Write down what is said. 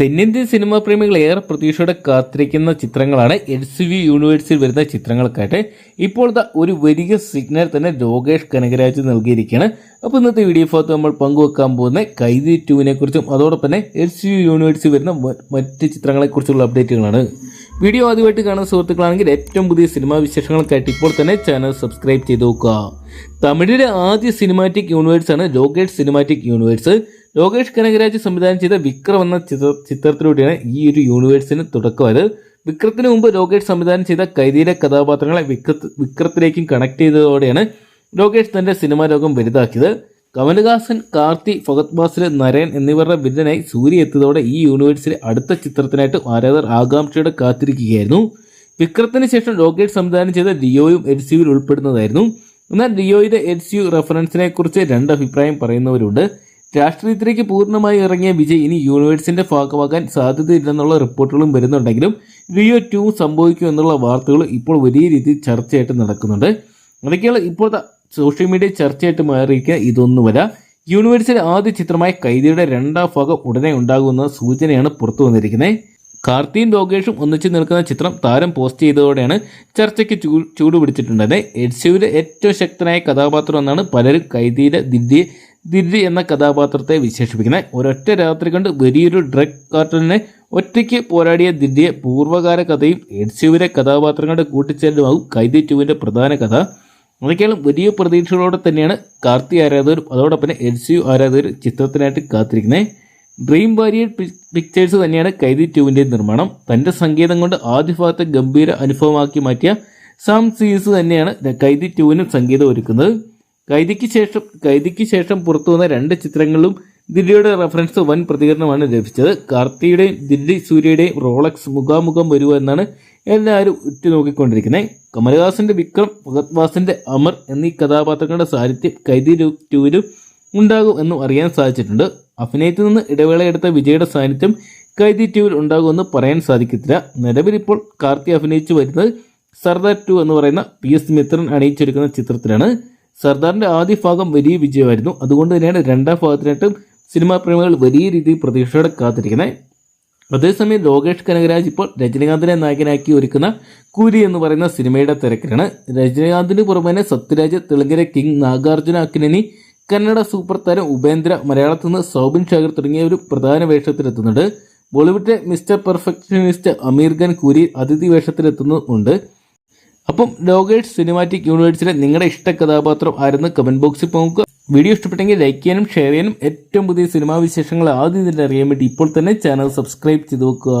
തെന്നിന്ത്യൻ സിനിമാ പ്രേമികൾ ഏറെ പ്രതീക്ഷയോടെ കാത്തിരിക്കുന്ന ചിത്രങ്ങളാണ് എൽ സി വി യൂണിവേഴ്സിൽ വരുന്ന ചിത്രങ്ങൾക്കായിട്ട്. ഇപ്പോൾ ദാ ഒരു വലിയ സിഗ്നൽ തന്നെ ലോകേഷ് കനകരാജ് നൽകിയിരിക്കുകയാണ്. അപ്പോൾ ഇന്നത്തെ വീഡിയോ ഭാഗത്ത് നമ്മൾ പങ്കുവെക്കാൻ പോകുന്ന കൈതി ടുവിനെ കുറിച്ചും അതോടൊപ്പം തന്നെ എൽ സി വി യൂണിവേഴ്സിൽ വരുന്ന മറ്റ് ചിത്രങ്ങളെക്കുറിച്ചുള്ള അപ്ഡേറ്റുകളാണ്. വീഡിയോ ആദ്യമായിട്ട് കാണുന്ന സുഹൃത്തുക്കളാണെങ്കിൽ ഏറ്റവും പുതിയ സിനിമാ വിശേഷങ്ങൾക്കായിട്ട് ഇപ്പോൾ തന്നെ ചാനൽ സബ്സ്ക്രൈബ് ചെയ്ത് നോക്കുക. തമിഴിലെ ആദ്യ സിനിമാറ്റിക് യൂണിവേഴ്സ് ആണ് ലോകേഷ് സിനിമാറ്റിക് യൂണിവേഴ്സ് ലോകേഷ് കനകരാജ് സംവിധാനം ചെയ്ത വിക്രം എന്ന ചിത്ര ചിത്രത്തിലൂടെയാണ് ഈ ഒരു യൂണിവേഴ്സിന് തുടക്കമായത്. വിക്രത്തിന് മുമ്പ് ലോകേഷ് സംവിധാനം ചെയ്ത കൈതിയിലെ കഥാപാത്രങ്ങളെ വിക്രത്ത് വിക്രത്തിലേക്കും കണക്ട് ചെയ്തതോടെയാണ് ലോകേഷ് തന്റെ സിനിമാ ലോകം വലുതാക്കിയത്. കമലഹാസൻ കാർത്തി ഫഹദ് ബാസിൽ നരയൻ എന്നിവരുടെ വില്ലനായി സൂര്യ എത്തിയതോടെ ഈ യൂണിവേഴ്സിലെ അടുത്ത ചിത്രത്തിനായിട്ട് ആരാധകർ ആകാംക്ഷയോടെ കാത്തിരിക്കുകയായിരുന്നു. വിക്രത്തിന് ശേഷം ലോകേഷ് സംവിധാനം ചെയ്ത ലിയോയും എൽ സിയുവിൽ ഉൾപ്പെടുന്നതായിരുന്നു. എന്നാൽ ലിയോയുടെ സി യു റെഫറൻസിനെ കുറിച്ച് രണ്ട് അഭിപ്രായം പറയുന്നവരുണ്ട്. രാഷ്ട്രീയത്തിലേക്ക് പൂർണമായി ഇറങ്ങിയ വിജയ് ഇനി യൂണിവേഴ്സിന്റെ ഭാഗമാകാൻ സാധ്യതയില്ലെന്നുള്ള റിപ്പോർട്ടുകളും വരുന്നുണ്ടെങ്കിലും ലിയോ ടു സംഭവിക്കും എന്നുള്ള വാർത്തകൾ ഇപ്പോൾ വലിയ രീതിയിൽ ചർച്ചയായിട്ട് നടക്കുന്നുണ്ട്. അതൊക്കെയാണ് ഇപ്പോഴത്തെ സോഷ്യൽ മീഡിയ ചർച്ചയായിട്ട് മാറിയിരിക്കുക ഇതൊന്നുമല്ല യൂണിവേഴ്സിലെ ആദ്യ ചിത്രമായ കൈദിയുടെ രണ്ടാം ഭാഗം ഉടനെ ഉണ്ടാകുമെന്ന സൂചനയാണ് പുറത്തു വന്നിരിക്കുന്നത്. കാർത്തിയും ലോകേഷും ഒന്നിച്ച് നിൽക്കുന്ന ചിത്രം താരം പോസ്റ്റ് ചെയ്തതോടെയാണ് ചർച്ചയ്ക്ക് ചൂട് പിടിച്ചിട്ടുണ്ടത്. എഡ്സിയുടെ ഏറ്റവും ശക്തനായ കഥാപാത്രം എന്നാണ് പലരും കൈദിയിലെ ദില്ലി ദില്ലി എന്ന കഥാപാത്രത്തെ വിശേഷിപ്പിക്കുന്നത്. ഒരൊറ്റ രാത്രി കൊണ്ട് വലിയൊരു ഡ്രഗ് കാർട്ടലിനെ ഒറ്റയ്ക്ക് പോരാടിയ ദില്ലിയെ പൂർവകാല കഥയും എഡ്സിയുടെ കഥാപാത്രങ്ങളുടെ കൂട്ടിച്ചേരലുമാകും കൈദി ടുവിന്റെ പ്രധാന കഥ. അതൊക്കെയാണ് വലിയ പ്രതീക്ഷകളോടെ തന്നെയാണ് കാർത്തി ആരാധകരും അതോടൊപ്പം സി യു ആരാധകർ ചിത്രത്തിനായിട്ട് കാത്തിരിക്കുന്നത് ഡ്രീം വാരിയർ പിക്ചേഴ്സ് തന്നെയാണ് കൈദി ടുവിന്റെ നിർമ്മാണം. തന്റെ സംഗീതം കൊണ്ട് ആദ്യ ഭാഗത്തെ ഗംഭീര അനുഭവമാക്കി മാറ്റിയ സാം സീസ് തന്നെയാണ് കൈദി ടുവിനും സംഗീതം ഒരുക്കുന്നത്. കൈദിക്ക് ശേഷം കൈദിക്ക് ശേഷം പുറത്തു വന്ന രണ്ട് ചിത്രങ്ങളിലും ദില്ലിയുടെ റെഫറൻസ് വൻ പ്രതികരണമാണ് ലഭിച്ചത്. കാർത്തിയുടെയും ദില്ലി സൂര്യയുടെയും റോളക്സ് മുഖാമുഖം വരുക എന്നാണ് എല്ലാവരും ഉറ്റുനോക്കിക്കൊണ്ടിരിക്കുന്നത്. കമലഹാസന്റെ വിക്രം ഭഗത്വാസിന്റെ അമർ എന്നീ കഥാപാത്രങ്ങളുടെ സാന്നിധ്യം കൈദി ടൂവിലും ഉണ്ടാകും എന്നും അറിയാൻ സാധിച്ചിട്ടുണ്ട്. അഭിനയത്തിൽ നിന്ന് ഇടവേളയെടുത്ത വിജയുടെ സാന്നിധ്യം കൈദി ടൂവിൽ ഉണ്ടാകുമെന്ന് പറയാൻ സാധിക്കത്തില്ല. നിലവിൽ ഇപ്പോൾ കാർത്തി അഭിനയിച്ചു വരുന്നത് സർദാർ ടു എന്ന് പറയുന്ന പി എസ് മിത്രൻ അണിയിച്ചൊരുക്കുന്ന ചിത്രത്തിലാണ്. സർദാറിന്റെ ആദ്യ ഭാഗം വലിയ വിജയമായിരുന്നു. അതുകൊണ്ട് തന്നെയാണ് രണ്ടാം ഭാഗത്തിനായിട്ടും സിനിമാ പ്രേമികൾ വലിയ രീതിയിൽ പ്രതീക്ഷയോടെ കാത്തിരിക്കുന്നത്. അതേസമയം ലോകേഷ് കനകരാജ് ഇപ്പോൾ രജനീകാന്തിനെ നായകനാക്കി ഒരുക്കുന്ന കൂലി എന്ന് പറയുന്ന സിനിമയുടെ തിരക്കിലാണ്. രജനീകാന്തിന് പുറമെ സത്യരാജ് തെലുങ്കിലെ കിങ് നാഗാർജുന അക്കിനി കന്നഡ സൂപ്പർ താരം ഉപേന്ദ്ര മലയാളത്തിൽ നിന്ന് സൗബിൻ ഷാഗർ തുടങ്ങിയവരും പ്രധാന വേഷത്തിലെത്തുന്നുണ്ട്. ബോളിവുഡിലെ മിസ്റ്റർ പെർഫെക്ഷനിസ്റ്റ് അമീർ ഖാൻ കൂരി അതിഥി വേഷത്തിലെത്തുന്നുണ്ട് അപ്പം ലോകേഷ് സിനിമാറ്റിക് യൂണിവേഴ്സിലെ നിങ്ങളുടെ ഇഷ്ട കഥാപാത്രം ആയിരുന്നു കമന്റ് ബോക്സിൽ പോകുക വീഡിയോ ഇഷ്ടപ്പെട്ടെങ്കിൽ ലൈക്ക് ചെയ്യാനും ഷെയർ ചെയ്യാനും ഏറ്റവും പുതിയ സിനിമാ വിശേഷങ്ങൾ ആദ്യം തന്നെ അറിയാൻ വേണ്ടി ഇപ്പോൾ തന്നെ ചാനൽ സബ്സ്ക്രൈബ് ചെയ്ത് വെക്കുക.